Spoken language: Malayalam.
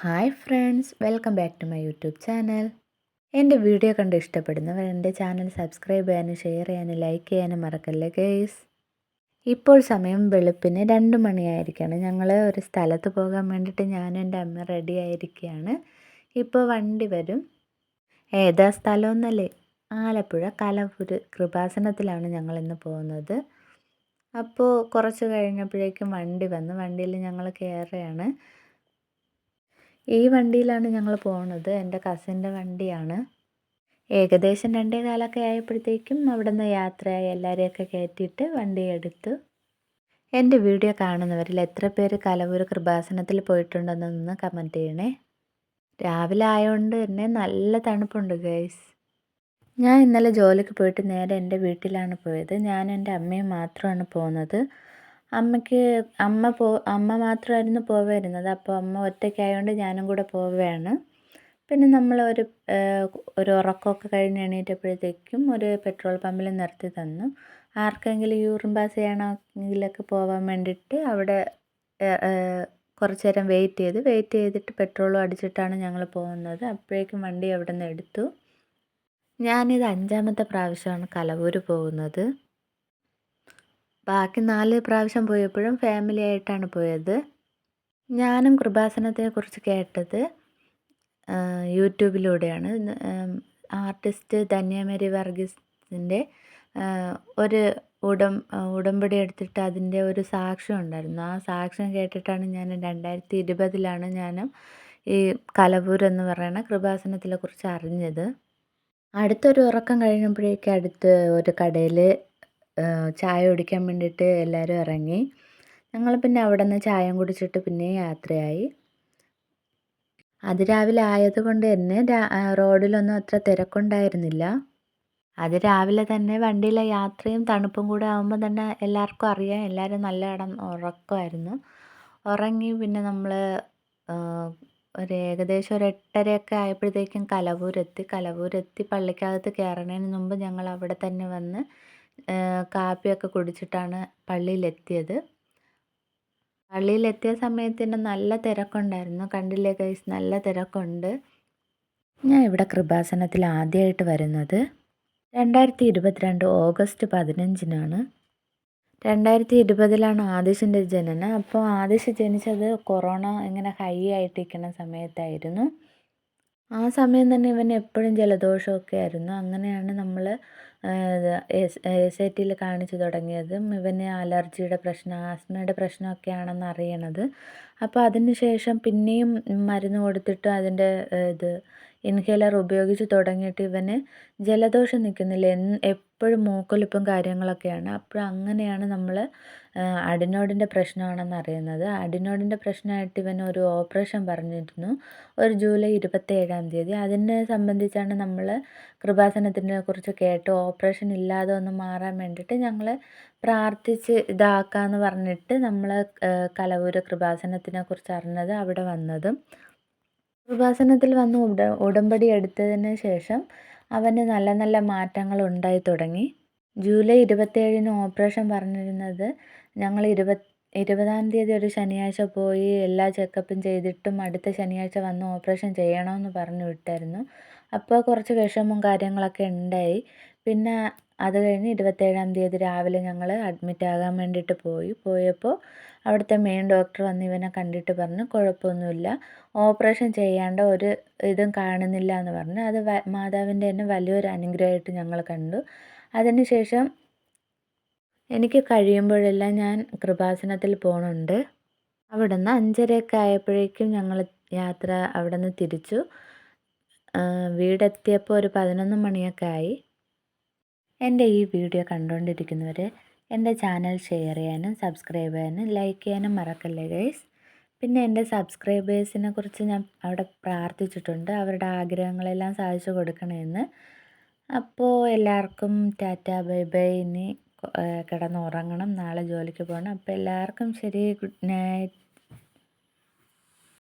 Hi friends welcome back to my YouTube channel എന്റെ വീഡിയോ കണ്ട് ഇഷ്ടപ്പെടുന്നവർ എന്റെ ചാനൽ സബ്സ്ക്രൈബ് ചെയ്യാനും ഷെയർ ചെയ്യാനും ലൈക്ക് ചെയ്യാനും മറക്കല്ലേ ഗേസ് ഇപ്പോൾ സമയം വെളുപ്പിന് രണ്ട് മണിയായിരിക്കുകയാണ് ഞങ്ങൾ ഒരു സ്ഥലത്ത് പോകാൻ വേണ്ടിയിട്ട് ഞാനും എന്റെ അമ്മ റെഡി ആയിരിക്കുകയാണ് ഇപ്പോൾ വണ്ടി വരും. ഏതാ സ്ഥലമൊന്നല്ലേ ആലപ്പുഴ കലപുര് കൃപാസനത്തിലാണ് ഞങ്ങളിന്ന് പോകുന്നത്. അപ്പോൾ കുറച്ച് കഴിഞ്ഞപ്പോഴേക്കും വണ്ടി വന്നു. വണ്ടിയിൽ ഞങ്ങൾ കയറുകയാണ്. ഈ വണ്ടിയിലാണ് ഞങ്ങൾ പോകുന്നത് എന്റെ കസിന്റെ വണ്ടിയാണ്. ഏകദേശം രണ്ടേ കാലൊക്കെ ആയപ്പോഴത്തേക്കും അവിടെ നിന്ന് യാത്രയായി എല്ലാവരെയൊക്കെ കയറ്റിയിട്ട് വണ്ടി എടുത്തു എന്റെ വീഡിയോ കാണുന്നവരിൽ എത്ര പേര് കലവൂർ കൃപാസനത്തിൽ പോയിട്ടുണ്ടെന്നൊന്ന് കമന്റ് ചെയ്യണേ. രാവിലെ ആയതുകൊണ്ട് തന്നെ നല്ല തണുപ്പുണ്ട് ഗൈസ് ഞാൻ ഇന്നലെ ജോലിക്ക് പോയിട്ട് നേരെ എന്റെ വീട്ടിലാണ് പോയത്. ഞാൻ എന്റെ അമ്മയും മാത്രമാണ് പോകുന്നത് അമ്മയ്ക്ക് അമ്മ പോ അമ്മ മാത്രമായിരുന്നു പോവായിരുന്നത്. അപ്പോൾ അമ്മ ഒറ്റയ്ക്കായതുകൊണ്ട് ഞാനും കൂടെ പോവുകയാണ് പിന്നെ നമ്മൾ ഒരു ഒരു ഉറക്കമൊക്കെ കഴിഞ്ഞ് എണീറ്റപ്പോഴത്തേക്കും ഒരു പെട്രോൾ പമ്പിൽ നിർത്തി തന്നു. ആർക്കെങ്കിലും യൂറിൻ പാസ് ചെയ്യണമെങ്കിലൊക്കെ പോകാൻ വേണ്ടിയിട്ട് അവിടെ കുറച്ച് നേരം വെയിറ്റ് ചെയ്ത് വെയിറ്റ് ചെയ്തിട്ട് പെട്രോളും അടിച്ചിട്ടാണ് ഞങ്ങൾ പോകുന്നത്. അപ്പോഴേക്കും വണ്ടി അവിടെ നിന്ന് എടുത്തു. ഞാനിത് അഞ്ചാമത്തെ പ്രാവശ്യമാണ് കലവൂർ പോകുന്നത്. ബാക്കി നാല് പ്രാവശ്യം പോയപ്പോഴും ഫാമിലി ആയിട്ടാണ് പോയത്. ഞാനും കൃപാസനത്തെക്കുറിച്ച് കേട്ടത് യൂട്യൂബിലൂടെയാണ്. ആർട്ടിസ്റ്റ് ധന്യമേരി വർഗീസിന്റെ ഒരു ഉടം ഉടമ്പടി എടുത്തിട്ട് അതിന്റെ ഒരു സാക്ഷ്യം ഉണ്ടായിരുന്നു. ആ സാക്ഷ്യം കേട്ടിട്ടാണ് ഞാൻ രണ്ടായിരത്തി ഇരുപതിലാണ് ഞാൻ ഈ കലപൂർ എന്ന് പറയുന്ന കൃപാസനത്തിനെ കുറിച്ച് അറിഞ്ഞത്. അടുത്തൊരു ഉറക്കം കഴിഞ്ഞപ്പോഴേക്കും അടുത്ത് ഒരു കടയിൽ ചായ കുടിക്കാൻ വേണ്ടിയിട്ട് എല്ലാവരും ഇറങ്ങി. ഞങ്ങൾ പിന്നെ അവിടെ നിന്ന് ചായയും കുടിച്ചിട്ട് പിന്നെ യാത്രയായി. അതിരാവിലെ ആയതുകൊണ്ട് തന്നെ റോഡിലൊന്നും അത്ര തിരക്കുണ്ടായിരുന്നില്ല. അതിരാവിലെ തന്നെ വണ്ടിയിലെ യാത്രയും തണുപ്പും കൂടെ ആകുമ്പോൾ തന്നെ എല്ലാവർക്കും അറിയാം. എല്ലാവരും നല്ല ഇടം ഉറക്കമായിരുന്നു. ഉറങ്ങി പിന്നെ നമ്മൾ ഒരു ഏകദേശം ഒരു എട്ടരയൊക്കെ ആയപ്പോഴത്തേക്കും കലവൂരെത്തി. കലവൂരെത്തി പള്ളിക്കകത്ത് കയറണേന് മുമ്പ് ഞങ്ങൾ അവിടെ തന്നെ വന്ന് കാപ്പിയൊക്കെ കുടിച്ചിട്ടാണ് പള്ളിയിലെത്തിയത്. പള്ളിയിലെത്തിയ സമയത്തിന് നല്ല തിരക്കുണ്ടായിരുന്നു. കണ്ടില്ലേ ഗൈസ്? നല്ല തിരക്കുണ്ട്. ഞാൻ ഇവിടെ കൃപാസനത്തിൽ ആദ്യമായിട്ട് വരുന്നത്. രണ്ടായിരത്തി ഇരുപത്തിരണ്ട് ഓഗസ്റ്റ് പതിനഞ്ചിനാണ്. രണ്ടായിരത്തി ഇരുപതിലാണ് ആദിശിന്റെ ജനനം. അപ്പോൾ ആദിശ് ജനിച്ചത് കൊറോണ ഇങ്ങനെ ഹൈ ആയിട്ടിരിക്കുന്ന സമയത്തായിരുന്നു. ആ സമയം തന്നെ ഇവന് എപ്പോഴും ജലദോഷമൊക്കെ ആയിരുന്നു. അങ്ങനെയാണ് നമ്മൾ എസ് ഐ ടിയിൽ കാണിച്ചു തുടങ്ങിയതും ഇവന് അലർജിയുടെ പ്രശ്നം ആസ്മയുടെ പ്രശ്നമൊക്കെയാണെന്ന് അറിയണത്. അപ്പോൾ അതിന് ശേഷം പിന്നെയും മരുന്ന് കൊടുത്തിട്ട് അതിന്റെ ഇത് ഇൻഹേലർ ഉപയോഗിച്ച് തുടങ്ങിയിട്ട് ഇവന് ജലദോഷം നിൽക്കുന്നില്ല. എപ്പോഴും മൂക്കൊലിപ്പും കാര്യങ്ങളൊക്കെയാണ്. അപ്പോൾ അങ്ങനെയാണ് നമ്മൾ അഡിനോഡിന്റെ പ്രശ്നമാണെന്ന് അറിയുന്നത്. അഡിനോഡിന്റെ പ്രശ്നമായിട്ട് ഇവന് ഒരു ഓപ്പറേഷൻ പറഞ്ഞിരുന്നു. ഒരു ജൂലൈ ഇരുപത്തേഴാം തീയതി. അതിനെ സംബന്ധിച്ചാണ് നമ്മൾ കൃപാസനത്തിനെ കുറിച്ച് കേട്ട് ഓപ്പറേഷൻ ഇല്ലാതെ ഒന്ന് മാറാൻ വേണ്ടിയിട്ട് ഞങ്ങൾ പ്രാർത്ഥിച്ച് ഇതാക്കാമെന്ന് പറഞ്ഞിട്ട് നമ്മൾ കലവൂര് കൃപാസനത്തിനെ കുറിച്ച് അറിഞ്ഞത് അവിടെ വന്നതും. കൃപാസനത്തിൽ വന്ന് ഉട ഉടമ്പടി എടുത്തതിന് ശേഷം അവന് നല്ല നല്ല മാറ്റങ്ങൾ ഉണ്ടായി തുടങ്ങി. ജൂലൈ ഇരുപത്തേഴിന് ഓപ്പറേഷൻ പറഞ്ഞിരുന്നത് ഞങ്ങൾ ഇരുപത്തി ഇരുപതാം തീയതി ഒരു ശനിയാഴ്ച പോയി എല്ലാ ചെക്കപ്പും ചെയ്തിട്ടും അടുത്ത ശനിയാഴ്ച വന്ന് ഓപ്പറേഷൻ ചെയ്യണമെന്ന് പറഞ്ഞു വിട്ടായിരുന്നു. അപ്പോൾ കുറച്ച് വിഷമവും കാര്യങ്ങളൊക്കെ ഉണ്ടായി. പിന്നെ അത് കഴിഞ്ഞ് ഇരുപത്തേഴാം തീയതി രാവിലെ ഞങ്ങൾ അഡ്മിറ്റാകാൻ വേണ്ടിയിട്ട് പോയി. പോയപ്പോൾ അവിടുത്തെ മെയിൻ ഡോക്ടർ വന്ന് ഇവനെ കണ്ടിട്ട് പറഞ്ഞു കുഴപ്പമൊന്നുമില്ല. ഓപ്പറേഷൻ ചെയ്യേണ്ട ഒരു ഇതും കാണുന്നില്ല എന്ന് പറഞ്ഞു. അത് മാതാവിന്റെ തന്നെ വലിയൊരു അനുഗ്രഹമായിട്ട് ഞങ്ങൾ കണ്ടു. അതിന് ശേഷം എനിക്ക് കഴിയുമ്പോഴെല്ലാം ഞാൻ കൃപാസനത്തിൽ പോകണുണ്ട് അവിടെ നിന്ന് അഞ്ചരയൊക്കെ ആയപ്പോഴേക്കും ഞങ്ങൾ യാത്ര അവിടെ നിന്ന് തിരിച്ചു വീടെത്തിയപ്പോൾ ഒരു പതിനൊന്ന് മണിയൊക്കെ ആയി. എന്റെ ഈ വീഡിയോ കണ്ടുകൊണ്ടിരിക്കുന്നവർ എന്റെ ചാനൽ ഷെയർ ചെയ്യാനും സബ്സ്ക്രൈബ് ചെയ്യാനും ലൈക്ക് ചെയ്യാനും മറക്കല്ലേ ഗൈസ്? പിന്നെ എന്റെ സബ്സ്ക്രൈബേഴ്സിനെ കുറിച്ച് ഞാൻ അവിടെ പ്രാർത്ഥിച്ചിട്ടുണ്ട്. അവരുടെ ആഗ്രഹങ്ങളെല്ലാം സാധിച്ചു കൊടുക്കണമെന്ന്. അപ്പോൾ എല്ലാവർക്കും ടാറ്റ ബൈ ബൈ. ഇനി കിടന്നുറങ്ങണം. നാളെ ജോലിക്ക് പോകണം. അപ്പോൾ എല്ലാവർക്കും ശരി. Good night.